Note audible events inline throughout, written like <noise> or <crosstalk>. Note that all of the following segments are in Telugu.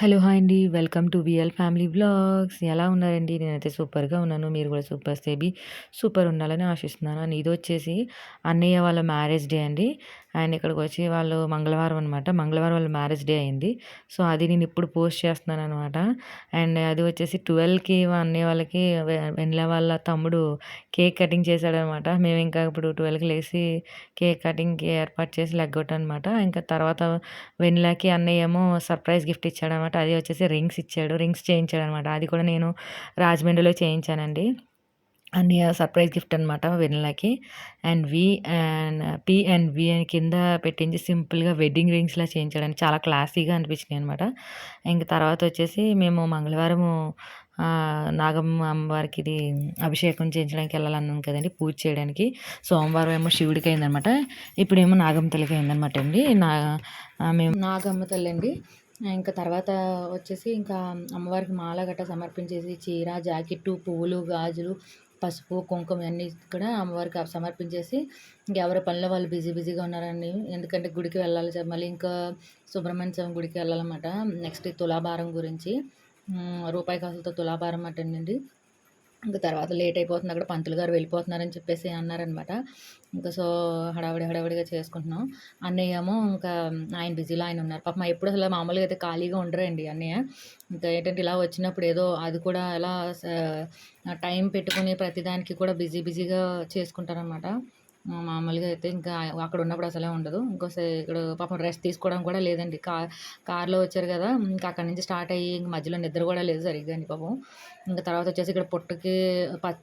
హలో హాయ్ అండి. Welcome to VL family blogs ఎలా ఉన్నారండి? నేనైతే సూపర్గా ఉన్నాను. మీరు కూడా సూపర్ సేబీ సూపర్ ఉండాలని ఆశిస్తున్నాను. అండ్ ఇది వచ్చేసి అన్నయ్య వాళ్ళ మ్యారేజ్ డే అండి. అండ్ ఇక్కడికి వచ్చి వాళ్ళు మంగళవారం అనమాట మంగళవారం వాళ్ళ మ్యారేజ్ డే అయింది. సో అది నేను ఇప్పుడు పోస్ట్ చేస్తున్నాను అనమాట అండ్ అది వచ్చేసి ట్వెల్వ్కి అన్నయ్య వాళ్ళకి వెన్నెల వాళ్ళ తమ్ముడు కేక్ కటింగ్ చేశాడనమాట మేము ఇంకా ఇప్పుడు ట్వెల్వ్కి లేచి కేక్ కటింగ్కి ఏర్పాటు చేసి లెగ్గొట్టనమాట ఇంకా తర్వాత వెన్నెలకి అన్నయ్య ఏమో సర్ప్రైజ్ గిఫ్ట్ ఇచ్చాడనమాట అది వచ్చేసి రింగ్స్ ఇచ్చాడు. రింగ్స్ చేయించాడు అనమాట అది కూడా నేను రాజమండ్రిలో చేయించానండి. అన్నయ్య సర్ప్రైజ్ గిఫ్ట్ అనమాట వెన్నెలకి and V and P and V అని కింద పెట్టించి సింపుల్గా వెడ్డింగ్ రింగ్స్లా చేయించడానికి చాలా క్లాసీగా అనిపించినాయి అనమాట ఇంక తర్వాత వచ్చేసి మేము మంగళవారము నాగమ్మ అమ్మవారికి ఇది అభిషేకం చేయించడానికి వెళ్ళాలన్నాం కదండి పూజ చేయడానికి. సోమవారం ఏమో శివుడికి అయిందనమాట ఇప్పుడేమో నాగమ్మ తల్లికి అయిందనమాట అండి. నా మేము నాగమ్మ తల్లి అండి. ఇంకా తర్వాత వచ్చేసి ఇంకా అమ్మవారికి మాల గట్ట సమర్పించేసి చీర జాకెట్టు పువ్వులు గాజులు పసుపు కుంకుమ అన్నీ కూడా అమ్మవారికి సమర్పించేసి ఇంకెవరి పనిలో వాళ్ళు బిజీ బిజీగా ఉన్నారండి ఎందుకంటే గుడికి వెళ్ళాలి మళ్ళీ ఇంకా సుబ్రహ్మణ్య స్వామి గుడికి వెళ్ళాలన్నమాట. నెక్స్ట్ తులాభారం గురించి. రూపాయి కాసులతో తులాభారం అటండి ఇంకా తర్వాత లేట్ అయిపోతుంది అక్కడ పంతులు గారు వెళ్ళిపోతున్నారని చెప్పేసి అన్నారనమాట. ఇంకా సో హడావిడి హడావిడిగా చేసుకుంటున్నాం. అన్నయ్య ఏమో ఇంకా ఆయన బిజీలో ఆయన ఉన్నారు. పాపం ఎప్పుడు అసలు మామూలుగా అయితే ఖాళీగా ఉండరండి అన్నయ్య. ఇంకా ఏంటంటే ఇలా వచ్చినప్పుడు ఏదో అది కూడా ఎలా టైం పెట్టుకుని ప్రతిదానికి కూడా బిజీ బిజీగా చేసుకుంటారనమాట. మామూలుగా అయితే ఇంకా అక్కడ ఉన్నప్పుడు అసలే ఉండదు. ఇంకోసారి ఇక్కడ పాపం రెస్ట్ తీసుకోవడం కూడా లేదండి. కార్ కార్లో వచ్చారు కదా ఇంకా అక్కడి నుంచి స్టార్ట్ అయ్యి ఇంక మధ్యలో నిద్ర కూడా లేదు సరిగ్గా అండి పాపం. ఇంకా తర్వాత వచ్చేసి ఇక్కడ పొట్టుకి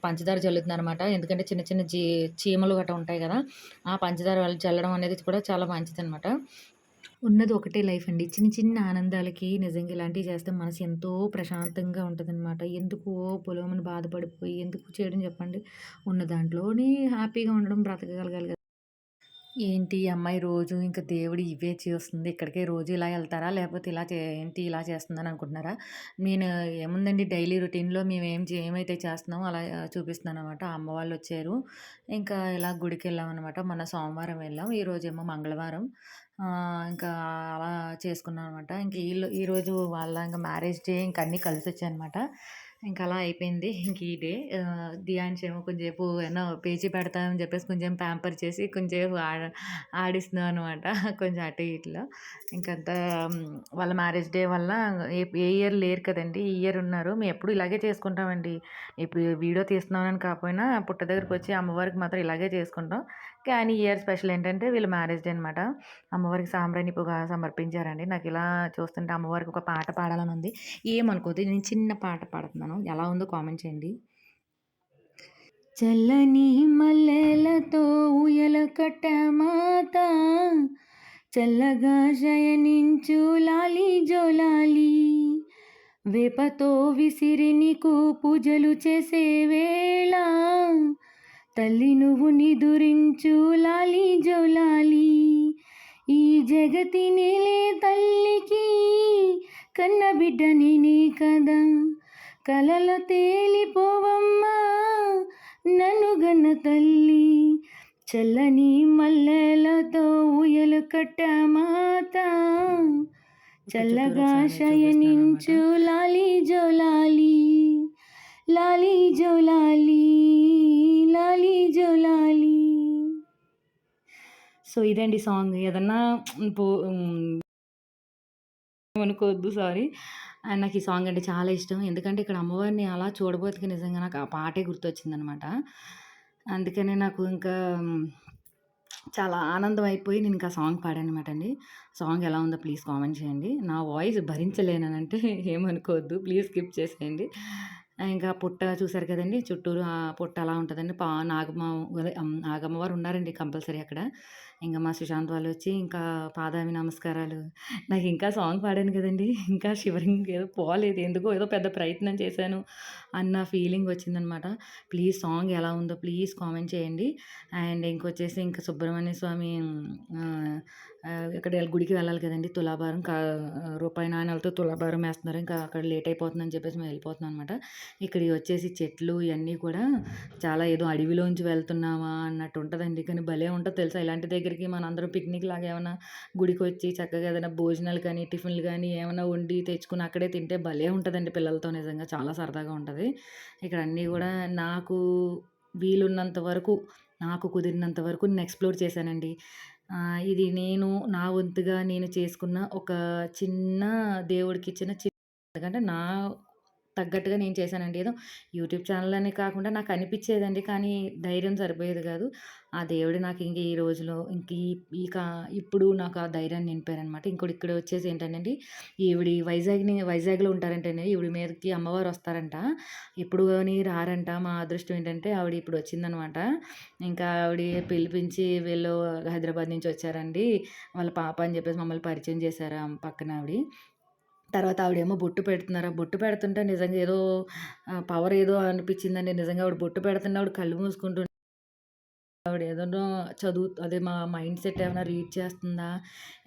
పంచదార చల్లుతుంది అనమాట ఎందుకంటే చిన్న చిన్న జీ చీమలు గట్రా ఉంటాయి కదా ఆ పంచదార వాళ్ళు చల్లడం అనేది కూడా చాలా మంచిది అనమాట ఉన్నది ఒకటే లైఫ్ అండి. చిన్న చిన్న ఆనందాలకి నిజంగా ఇలాంటివి చేస్తే మనసు ఎంతో ప్రశాంతంగా ఉంటుందన్నమాట. ఎందుకు పొలమని బాధపడిపోయి ఎందుకు చేయడం చెప్పండి. ఉన్న దాంట్లోనే హ్యాపీగా ఉండడం బ్రతకగలగాలి కదా. ఏంటి అమ్మాయి రోజు ఇంకా దేవుడు ఇవే చేస్తుంది. ఇక్కడికే రోజు ఇలా వెళ్తారా? లేకపోతే ఇలా చే ఏంటి ఇలా చేస్తుందని అనుకుంటున్నారా? నేను ఏముందండి డైలీ రొటీన్లో మేము ఏం ఏమైతే చేస్తున్నామో అలా చూపిస్తున్నాను అనమాట అమ్మ వాళ్ళు వచ్చారు. ఇంకా ఇలా గుడికి వెళ్ళాం అనమాట మన సోమవారం వెళ్ళాం. ఈరోజు ఏమో మంగళవారం. ఇంకా అలా చేసుకున్నాను అనమాట ఇంక వీళ్ళు ఈరోజు వాళ్ళ ఇంకా మ్యారేజ్ డే ఇంక అన్నీ కలిసి వచ్చాయన్నమాట ఇంకా అలా అయిపోయింది ఇంక ఈ డే. దియాన్స్ ఏమో కొంచెంసేపు ఏమో పేచీ పెడతామని చెప్పేసి కొంచెం ప్యాంపర్ చేసి కొంచెంసేపు ఆడ ఆడిస్తున్నాం అనమాట <laughs> కొంచెం అటు ఇట్లా. ఇంకంతా వాళ్ళ మ్యారేజ్ డే వల్ల ఏ ఏ ఇయర్ లేరు కదండి ఈ ఇయర్ ఉన్నారు. మేము ఎప్పుడు ఇలాగే చేసుకుంటామండి. ఇప్పుడు వీడియో తీస్తున్నామని కాకపోయినా పుట్ట దగ్గరికి వచ్చి అమ్మవారికి మాత్రం ఇలాగే చేసుకుంటాం. కానీ ఇయర్ స్పెషల్ ఏంటంటే వీళ్ళు మ్యారేజ్ డే అనమాట అమ్మవారికి సాంబ్రాణి పొగ సమర్పించారండి. నాకు ఇలా చూస్తుంటే అమ్మవారికి ఒక పాట పాడాలని ఉంది. ఏమనుకోదు నేను చిన్న పాట పాడుతున్నాను. ఎలా ఉందో కామెంట్ చేయండి. చల్లని మల్లెలతో ఉయల కట్ట మాత చల్లగా శయనించు లాలి జోలాలి. వేపతో విసిరి నీకు పూజలు చేసే వేళ తల్లి నువ్వు నిదురించు లాలి జోలాలి. ఈ జగతి నేలే తల్లికి కన్న బిడ్డ నేనే కదా. కలల తేలిపోవమ్మా నన్ను గన్న తల్లి. చల్లని మల్లెలతో ఉయలు కట్ట మాత. చల్లగా శయనించు లాలి జోలాలి లాలి జోలాలి. సో ఇదండి సాంగ్. ఏదన్నా పో అనుకోవద్దు సారీ. అండ్ నాకు ఈ సాంగ్ అంటే చాలా ఇష్టం. ఎందుకంటే ఇక్కడ అమ్మవారిని అలా చూడబోతుకి నిజంగా నాకు ఆ పాటే గుర్తొచ్చిందనమాట. అందుకనే నాకు ఇంకా చాలా ఆనందం అయిపోయి నేను ఇంకా సాంగ్ పాడాను అనమాట అండి. సాంగ్ ఎలా ఉందో ప్లీజ్ కామెంట్ చేయండి. నా వాయిస్ భరించలేనంటే <laughs> ఏమనుకోవద్దు. ప్లీజ్ స్కిప్ చేసేయండి. ఇంకా పుట్ట చూసారు కదండి? చుట్టూరు ఆ పుట్ట అలా ఉంటుందండి. పా నాగమ్మ నాగమ్మవారు ఉన్నారండి కంపల్సరీ అక్కడ. ఇంకా మా సుశాంత్ వాళ్ళు వచ్చి ఇంకా పాదామి నమస్కారాలు. నాకు ఇంకా సాంగ్ పాడాను కదండి. ఇంకా షివరింగ్ ఏదో పోలేదు. ఎందుకో ఏదో పెద్ద ప్రయత్నం చేశాను అన్న ఫీలింగ్ వచ్చిందనమాట. ప్లీజ్ సాంగ్ ఎలా ఉందో ప్లీజ్ కామెంట్ చేయండి. అండ్ ఇంకొచ్చేసి ఇంకా సుబ్రహ్మణ్య స్వామి ఇక్కడ గుడికి వెళ్ళాలి కదండి. తులాభారం కా రూపాయి నాణ్యాలతో తులాభారం వేస్తున్నారు. ఇంకా అక్కడ లేట్ అయిపోతుందని చెప్పేసి మేము వెళ్ళిపోతున్నాం అనమాట ఇక్కడికి వచ్చేసి చెట్లు ఇవన్నీ కూడా చాలా ఏదో అడవిలోంచి వెళ్తున్నామా అన్నట్టు ఉంటుందండి. కానీ భలే ఉంటుంది తెలుసా? ఇలాంటి దగ్గర దగ్గరికి మనందరం పిక్నిక్ లాగా ఏమైనా గుడికి వచ్చి చక్కగా ఏదైనా భోజనాలు కానీ, టిఫిన్‌లు కానీ ఏమైనా వండి తెచ్చుకుని అక్కడే తింటే భలే ఉంటుందండి పిల్లలతో నిజంగా చాలా సరదాగా ఉంటుంది ఇక్కడ అన్నీ కూడా నాకు వీలున్నంత వరకు, నాకు కుదిరినంత వరకు నేను ఎక్స్‌ప్లోర్ చేశానండి. ఇది నేను నా వంతుగా నేను చేసుకున్న ఒక చిన్న దేవుడికి ఇచ్చిన చిన్న ఎందుకంటే నా తగ్గట్టుగా నేను చేశానండి. ఏదో యూట్యూబ్ ఛానల్ అని కాకుండా నాకు అనిపించేదండి కానీ ధైర్యం సరిపోయేది కాదు. ఆ దేవుడు నాకు ఇంక ఈ రోజులో ఇంక ఈ ఇప్పుడు నాకు ఆ ధైర్యాన్ని నింపారనమాట. ఇంకోటి ఇక్కడ వచ్చేసి ఏంటంటే ఈవిడి వైజాగ్‌ని వైజాగ్‌లో ఉంటారంటే ఈవిడ మీదకి అమ్మవారు వస్తారంట. ఇప్పుడు కానీ రారంట. మా అదృష్టం ఏంటంటే ఆవిడ ఇప్పుడు వచ్చిందనమాట. ఇంకా ఆవిడ పిలిపించి వీళ్ళు హైదరాబాద్ నుంచి వచ్చారండి. వాళ్ళ పాప అని చెప్పేసి మమ్మల్ని పరిచయం చేశారు పక్కన ఆవిడ. తర్వాత ఆవిడేమో బొట్టు పెడుతున్నారు. ఆ బొట్టు పెడుతుంటే నిజంగా ఏదో పవర్ ఏదో అనిపించిందండి నిజంగా ఆవిడ బొట్టు పెడుతున్న ఆవిడ కళ్ళు మూసుకుంటు ఆవిడ ఏదైనా చదువు అదే మా మైండ్ సెట్ ఏమైనా రీడ్ చేస్తుందా?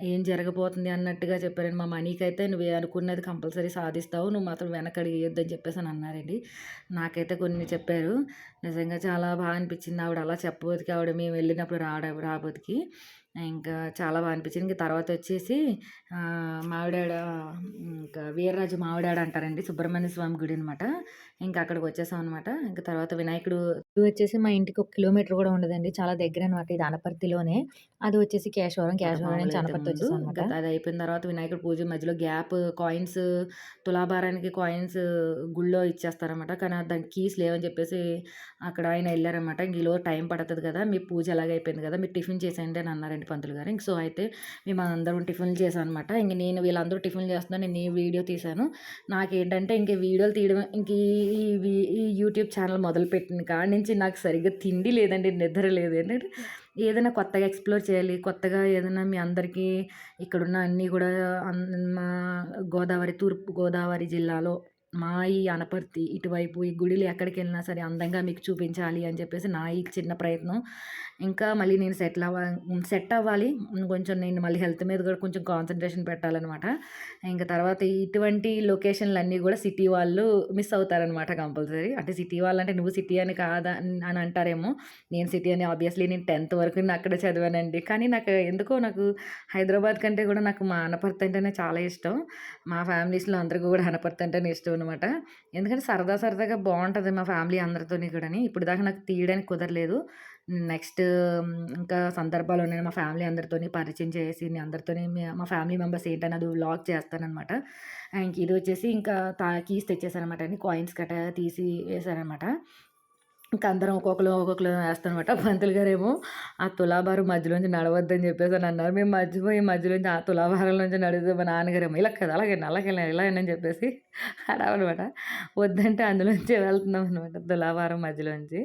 ఏం జరగబోతుంది అన్నట్టుగా చెప్పారండి. మా మనీకైతే నువ్వు అనుకున్నది కంపల్సరీ సాధిస్తావు. నువ్వు మాత్రం వెనకడుగేయొద్దని చెప్పేసని అన్నారండి. నాకైతే కొన్ని చెప్పారు. నిజంగా చాలా బాగా అనిపించింది ఆవిడ అలా చెప్పబోతికి ఆవిడ మేము వెళ్ళినప్పుడు రాడ రాబోతికి. ఇంకా చాలా బాగా అనిపించింది ఇంకా తర్వాత వచ్చేసి మావిడాడ ఇంకా వీరరాజు మావిడాడ అంటారండి. సుబ్రహ్మణ్య స్వామి గుడి అనమాట. ఇంకా అక్కడికి వచ్చేసాం అనమాట. ఇంకా తర్వాత వినాయకుడు ఇది వచ్చేసి మా ఇంటికి ఒక కిలోమీటర్ కూడా ఉండదండి. చాలా దగ్గరనమాట. ఇది అనపర్తిలోనే. అది వచ్చేసి కేశవరం. కేశవరం నుంచి అనపర్తి. ఇంకా అది అయిపోయిన తర్వాత వినాయకుడి పూజ మధ్యలో గ్యాప్ కాయిన్స్ తులాభారానికి కాయిన్స్ గుళ్ళో ఇచ్చేస్తారనమాట. కానీ దానికి కీస్ లేవని చెప్పేసి అక్కడ ఆయన ఎళ్ళారనమాట. ఇంక ఈలోగా టైం పడతది కదా! మీ పూజ ఎలాగో అయిపోయింది కదా! మీరు టిఫిన్ చేసేయండి అని అన్నారండి పంతులు గారు. ఇంక సో, అయితే మేమందరం టిఫిన్‌లు చేశామనమాట. ఇంక నేను వీళ్ళందరూ టిఫిన్‌లు చేస్తున్నారు. నేను ఈ వీడియో తీశాను. నాకేంటంటే ఇంక వీడియోలు తీయడం ఇంక ఈ యూట్యూబ్ ఛానల్ మొదలుపెట్టిన కాడి నుంచి నాకు సరిగ్గా తిండి లేదండి. నిద్ర లేదు. ఏంటంటే ఏదైనా కొత్తగా ఎక్స్‌ప్లోర్ చేయాలి. కొత్తగా ఏదైనా మీ అందరికీ ఇక్కడున్న అన్నీ కూడా అన్ మా గోదావరి తూర్పు గోదావరి జిల్లాలో మా ఈ అనపర్తి ఇటువైపు ఈ గుడులు ఎక్కడికెళ్ళినా సరే అందంగా మీకు చూపించాలి అని చెప్పేసి నా ఈ చిన్న ప్రయత్నం. ఇంకా మళ్ళీ నేను సెటిల్ అవ్వ సెట్ అవ్వాలి. కొంచెం నేను మళ్ళీ హెల్త్ మీద కూడా కొంచెం కాన్సన్ట్రేషన్ పెట్టాలనమాట. ఇంక తర్వాత ఇటువంటి లొకేషన్లు అన్నీ కూడా సిటీ వాళ్ళు మిస్ అవుతారనమాట కంపల్సరీ. అంటే సిటీ వాళ్ళంటే నువ్వు సిటీ అని కాదా అని అంటారేమో. నేను సిటీ అని ఆబ్వియస్లీ నేను 10థ్ వరకు నేను అక్కడే చదివానండి. కానీ నాకు ఎందుకో నాకు హైదరాబాద్ కంటే కూడా నాకు మా అనపర్తి అంటేనే చాలా ఇష్టం. మా ఫ్యామిలీస్‌లో అందరికీ కూడా అనపర్తి అంటేనే ఇష్టం అనమాట. ఎందుకంటే సరదా సరదాగా బాగుంటుంది మా ఫ్యామిలీ అందరితోని కూడాని. ఇప్పటిదాకా నాకు తీయడానికి కుదరలేదు. నెక్స్ట్ ఇంకా సందర్భాలు ఉన్నాయి. మా ఫ్యామిలీ అందరితోని పరిచయం చేసి నేను అందరితోని మా ఫ్యామిలీ మెంబర్స్ ఏంటన్నది వ్లాగ్ చేస్తాననమాట. ఇంక ఇది వచ్చేసి ఇంకా తా కీస్ తెచ్చేసానమాట అని కాయిన్స్ కట్ట తీసి వేసారనమాట ఇంక అందరం ఒక్కొక్కరు ఒక్కొక్కరు వేస్తానమాట <laughs> పంతులు గారేమో ఆ తులాభారం మధ్యలోంచి నడవద్దని చెప్పేసి అని అన్నారు. మేము మర్చిపోయి మధ్యలోంచి ఆ తులాభారం నుంచి నడిగితే మా నాన్నగారేమో ఇలా కదా అలాగే అలాగే ఇలా అని చెప్పేసి అడవనమాట వద్దంటే అందులోంచి వెళ్తున్నాం అనమాట తులాభారం మధ్యలోంచి.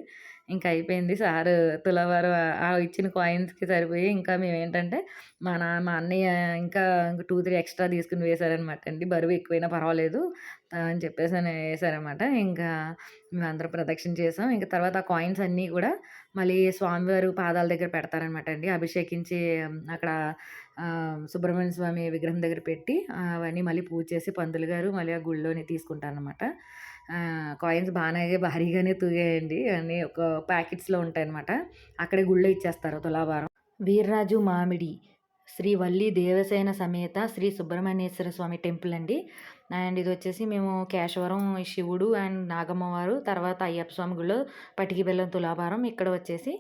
ఇంక అయిపోయింది. సారు తులవారు ఆ ఇచ్చిన కాయిన్స్‌కి సరిపోయి ఇంకా మేమేంటంటే మా నా మా అన్నయ్య ఇంకా 2, 3 ఎక్స్‌ట్రా తీసుకుని వేశారనమాట అండి. బరువు ఎక్కువైనా పర్వాలేదు అని చెప్పేసి అని వేశారనమాట. ఇంకా మేమందరం ప్రదక్షిణ చేసాం. ఇంకా తర్వాత ఆ కాయిన్స్ అన్నీ కూడా మళ్ళీ స్వామివారు పాదాల దగ్గర పెడతారనమాట అండి. అభిషేకించి అక్కడ సుబ్రహ్మణ్య స్వామి విగ్రహం దగ్గర పెట్టి అవన్నీ మళ్ళీ పూజ చేసి పంతులు గారు మళ్ళీ ఆ గుడిలోనే తీసుకుంటారనమాట. కాయిన్స్ బాగానే భారీగానే తూగాయండి. అన్నీ ఒక ప్యాకెట్స్‌లో ఉంటాయన్నమాట అక్కడే గుళ్ళో ఇచ్చేస్తారు తులాభారం. వీర్రాజు మామిడి శ్రీ వల్లి దేవసేన సమేత శ్రీ సుబ్రహ్మణ్యేశ్వర స్వామి టెంపుల్ అండి. అండ్ ఇది వచ్చేసి మేము కేశవరం శివుడు అండ్ నాగమ్మవారు తర్వాత అయ్యప్ప స్వామి గుళ్ళో పటికి బెల్లం తులాభారం. ఇక్కడ వచ్చేసి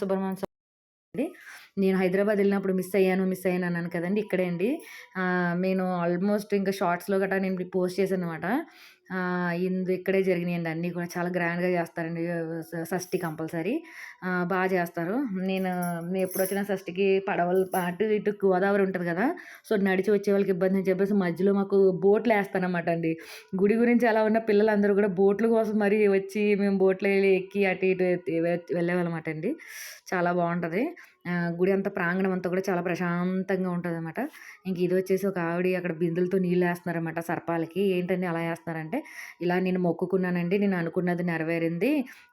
సుబ్రహ్మణ్య స్వామి అండి. నేను హైదరాబాద్ వెళ్ళినప్పుడు మిస్ అయ్యాను, మిస్ అయ్యాను అన్నాను కదండి ఇక్కడే అండి. నేను ఆల్మోస్ట్ ఇంకా షార్ట్స్‌లో గట్రా నేను పోస్ట్ చేశాననమాట. ఇందు ఇక్కడే జరిగినాయండి అన్నీ కూడా చాలా గ్రాండ్‌గా చేస్తారండి. స షష్ఠి కంపల్సరీ. బాగా బా చేస్తారు. నేను నేను ఎప్పుడొచ్చినా షష్ఠికి పడవలు అటు ఇటు గోదావరి ఉంటది కదా! సో, నడిచి వచ్చే వాళ్ళకి ఇబ్బంది అని చెప్పేసి మధ్యలో మాకు బోట్‌లేస్తారనమాట అండి. గుడి గురించి అలా ఉన్న పిల్లలందరూ కూడా బోట్ల కోసం మరి వచ్చి మేము బోట్‌లో ఎక్కి అటు ఇటు వెళ్ళేవాళ్ళమాట అండి. చాలా బావుంటది. గుడి అంతా ప్రాంగణం అంతా కూడా చాలా ప్రశాంతంగా ఉంటుందన్నమాట ఇంక ఇది వచ్చేసి ఒక ఆవిడ అక్కడ బిందులతో నీళ్ళు వేస్తున్నారన్నమాట సర్పాలకి. ఏంటండి అలా వేస్తున్నారంటే ఇలా నేను మొక్కుకున్నానండి. నేను అనుకున్నది నెరవేరింది.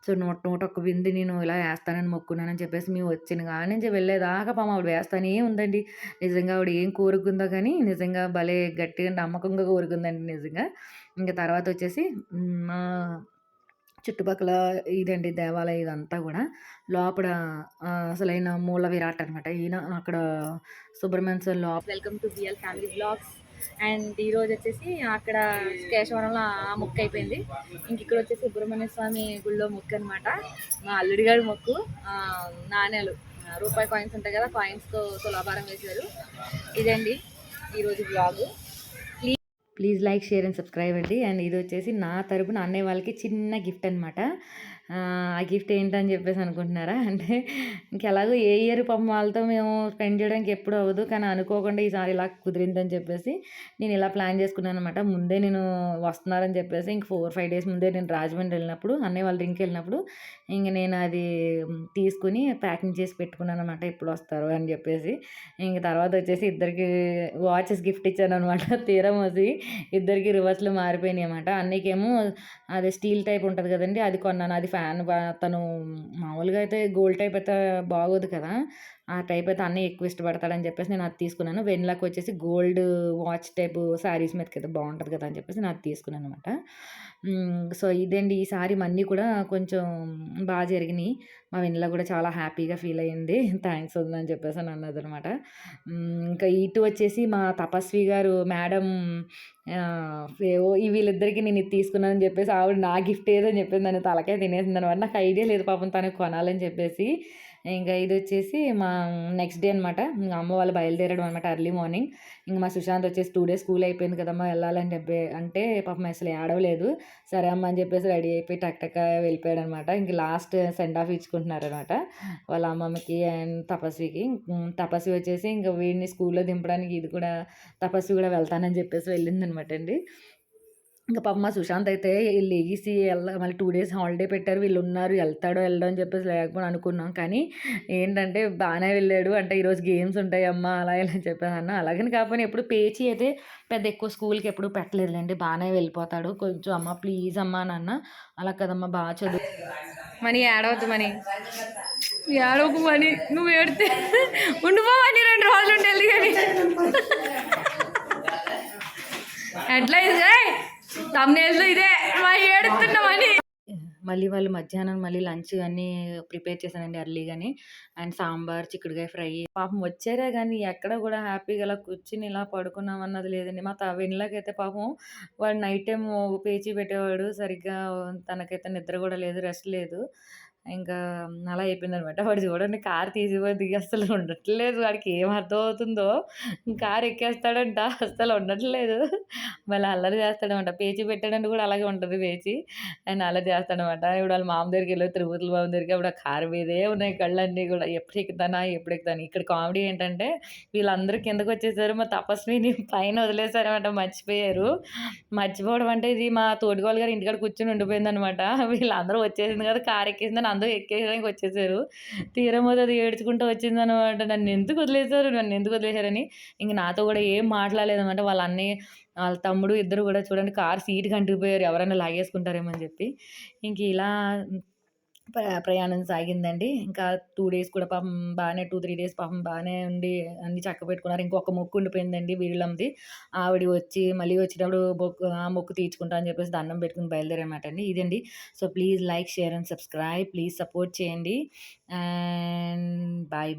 సో, నూట నూట ఒక్క బింది నేను ఇలా వేస్తానని మొక్కున్నానని చెప్పేసి మేము వచ్చిన కానీ నుంచి వెళ్ళేదాకా పాము ఆవిడ వేస్తానే ఉందండి. నిజంగా ఆవిడ ఏం కోరుకుందో కానీ నిజంగా భలే గట్టిగా నమ్మకంగా కోరుకుందండి నిజంగా. ఇంకా తర్వాత వచ్చేసి మా చుట్టుపక్కల ఇదండి దేవాలయం ఇదంతా కూడా లోపల అసలైన మూల విరాట్ అనమాట. ఈయన అక్కడ సుబ్రహ్మణ్య స్వామి లోప welcome to BL family blogs. And ఈరోజు వచ్చేసి అక్కడ కేశవరంలో ఆ మొక్క అయిపోయింది. ఇంక ఇక్కడ వచ్చేసి సుబ్రహ్మణ్య స్వామి గుళ్ళో మొక్క అనమాట. మా అల్లుడిగాడి మొక్కు. నాణ్యాలు నాణేలు రూపాయి కాయిన్స్ ఉంటాయి కదా! కాయిన్స్‌తో తులాభారం వేశారు. ఇదండి ఈరోజు blog please like, share and subscribe అండి. అండ్ ఇది వచ్చేసి నా తరపున అన్నయ్య వాళ్ళకి చిన్న గిఫ్ట్ అనమాట. ఆ గిఫ్ట్ ఏంటని చెప్పేసి అనుకుంటున్నారా? అంటే ఇంకెలాగో ఏ ఇయర్ పాపం వాళ్ళతో మేము స్పెండ్ చేయడానికి ఎప్పుడు అవ్వదు. కానీ అనుకోకుండా ఈసారి ఇలా కుదిరిందని చెప్పేసి నేను ఇలా ప్లాన్ చేసుకున్నాను అనమాట. ముందే నేను వస్తున్నారని చెప్పేసి ఇంక 4, 5 డేస్ ముందే నేను రాజమండ్రి వెళ్ళినప్పుడు అన్నయ్య వాళ్ళ డ్రింక్‌కి వెళ్ళినప్పుడు ఇంక నేను అది తీసుకొని ప్యాకింగ్ చేసి పెట్టుకున్నాను అనమాట. ఎప్పుడు వస్తారు అని చెప్పేసి. ఇంక తర్వాత వచ్చేసి ఇద్దరికి వాచెస్ గిఫ్ట్ ఇచ్చాను అనమాట తీరం వచ్చి ఇద్దరికి రివర్స్‌లో మారిపోయినాయి అనమాట. అన్నయ్యకేమో అదే స్టీల్ టైప్ ఉంటుంది కదండి అది కొన్నాను. అది ఫ్యాన్ తను మామూలుగా అయితే గోల్డ్ టైప్ అయితే బాగోదు కదా! ఆ టైప్ అయితే అన్నీ ఎక్కువ ఇష్టపడతాడని చెప్పేసి నేను అది తీసుకున్నాను. వెన్నెలకి వచ్చేసి గోల్డ్ వాచ్ టైపు శారీస్ అయితే బాగుంటుంది కదా! అని చెప్పేసి నేను అది తీసుకున్నాను అనమాట. సో, ఇదండి ఈసారి మన్నీ కూడా కొంచెం బాగా జరిగినాయి మా వెన్లా కూడా చాలా హ్యాపీగా ఫీల్ అయింది. <laughs> థ్యాంక్స్ ఉందని అని చెప్పేసి అని అన్నది అనమాట ఇంకా ఇటు వచ్చేసి మా తపస్వి గారు మేడం ఏవో వీళ్ళిద్దరికీ నేను ఇది తీసుకున్నానని చెప్పేసి ఆవిడ నా గిఫ్ట్ ఏదని చెప్పేసి నన్ను తలకాయ తినేసిందనమాట. నాకు ఐడియా లేదు పాపం తనకు కొనాలని చెప్పేసి. ఇంకా ఇది వచ్చేసి మా నెక్స్ట్ డే అనమాట. ఇంకా అమ్మ వాళ్ళు బయలుదేరడం అనమాట ఎర్లీ మార్నింగ్. ఇంక మా సుశాంత్ వచ్చేసి టూ డేస్ స్కూల్ అయిపోయింది కదమ్మా! వెళ్ళాలని చెప్పి అంటే పాపం అసలు ఏడవలేదు. సరే అమ్మ అని చెప్పేసి రెడీ అయిపోయి టక్ వెళ్ళిపోయాడు అనమాట ఇంక లాస్ట్ సెండ్ ఆఫ్ ఇచ్చుకుంటున్నారు అనమాట వాళ్ళ అమ్మమ్మకి అండ్ తపస్వికి. తపస్వి వచ్చేసి ఇంకా వీడిని స్కూల్‌లో దింపడానికి ఇది కూడా తపస్వి కూడా వెళ్తానని చెప్పేసి వెళ్ళిందనమాట అండి. ఇంక పాపం మా సుశాంత్ అయితే లెగిసి ఎళ్ళ మళ్ళీ 2 డేస్ హాలిడే పెట్టారు. వీళ్ళున్నారు ఎళ్తాడో ఎళ్ళడో అని చెప్పేసి లేకపోని అనుకున్నాం. కానీ ఏంటంటే బానే వెళ్ళాడు. అంటే ఈరోజు గేమ్స్ ఉంటాయమ్మా అలా ఇలా అని చెప్పేసి అన్నా. అలాగని కాకపోయినా ఎప్పుడు పేచీ అయితే పెద్ద ఎక్కువ స్కూల్‌కి ఎప్పుడు పెట్టలేదులెండి. బానే వెళ్ళిపోతాడు. కొంచెం అమ్మ ప్లీజ్ అమ్మా అని అన్నా. అలా కాదమ్మా బా చదువు మనీ ఏడవద్దు మనీ. ఏడవకు మనీ. నువ్వు ఏడితే ఉండిపో మనీ 2 రోజులు ఉండి ఎల్లి <laughs> గాని. తమ్నేజ్లో ఇదే మా ఏడుస్తున్నామని. మళ్ళీ వాళ్ళు మధ్యాహ్నం మళ్ళీ లంచ్ అన్నీ ప్రిపేర్ చేశానండి ఎర్లీగానే. అండ్ సాంబార్, చిక్కుడుకాయ ఫ్రై. పాపం వచ్చారే కానీ ఎక్కడ కూడా హ్యాపీగా ఇలా కూర్చుని ఇలా పడుకున్నాం అన్నది లేదండి. మా త పాపం వాడు నైట్ టైం పేచీ పెట్టేవాడు. సరిగ్గా తనకైతే నిద్ర కూడా లేదు. రెస్ట్ లేదు. ఇంకా అలా అయిపోయిందనమాట. వాడు చూడండి కారు తీసిపోయి అసలు ఉండట్లేదు. వాడికి ఏం అర్థం అవుతుందో కారు ఎక్కేస్తాడంట అస్సలు ఉండట్లేదు. మళ్ళీ అల్లరి చేస్తాడనమాట. పేచి పెట్టాడంటే కూడా అలాగే ఉంటుంది పేచి ఆయన అల్లరి చేస్తాడనమాట. ఇప్పుడు వాళ్ళ మామ దగ్గరికెళ్ళి తిరుపతి మామ దగ్గరికి అప్పుడు ఆ కారు మీదే ఉన్నాయి కళ్ళన్నీ కూడా. ఎప్పుడు ఎక్కుతానా? ఎప్పుడు ఎక్కుతాను ఇక్కడ కామెడీ ఏంటంటే వీళ్ళందరూ కిందకొచ్చేసారు. మా తపస్విని పైన వదిలేసారనమాట. మర్చిపోయారు. మర్చిపోవడం అంటే ఇది మా తోటికోడలు గారు ఇంటికాడ కూర్చొని ఉండిపోయిందనమాట. వీళ్ళందరూ వచ్చేసింది కదా! కారు ఎక్కేసిందని అందరూ ఎక్కేయడానికి వచ్చేసారు. తీరా అది ఏడ్చుకుంటూ వచ్చిందనమాట. వదిలేశారు వదిలేసారు? నన్నెందుకు వదిలేసారని. ఇంక నాతో కూడా ఏం మాట్లాడలేదన్నమాట వాళ్ళ అన్నయ్య, వాళ్ళ తమ్ముడు ఇద్దరు కూడా చూడండి కారు సీట్ కంటిపోయారు ఎవరైనా లాగేసుకుంటారేమో అని చెప్పి. ఇంక ఇలా ప్రయాణం సాగిందండి. ఇంకా టూ డేస్ కూడా పాపం బాగానే టూ త్రీ డేస్ పాపం బాగానే ఉండి అన్ని చక్క పెట్టుకున్నారు ఇంకొక మొక్కు ఉండిపోయిందండి వీరులంది ఆవిడ వచ్చి మళ్ళీ వచ్చినప్పుడు మొక్కు ఆ మొక్కు తీర్చుకుంటా అని చెప్పేసి దండం పెట్టుకుని బయలుదేరారనమాట అండి. ఇదండి. So, please like, share and subscribe. Please support చేయండి. And bye.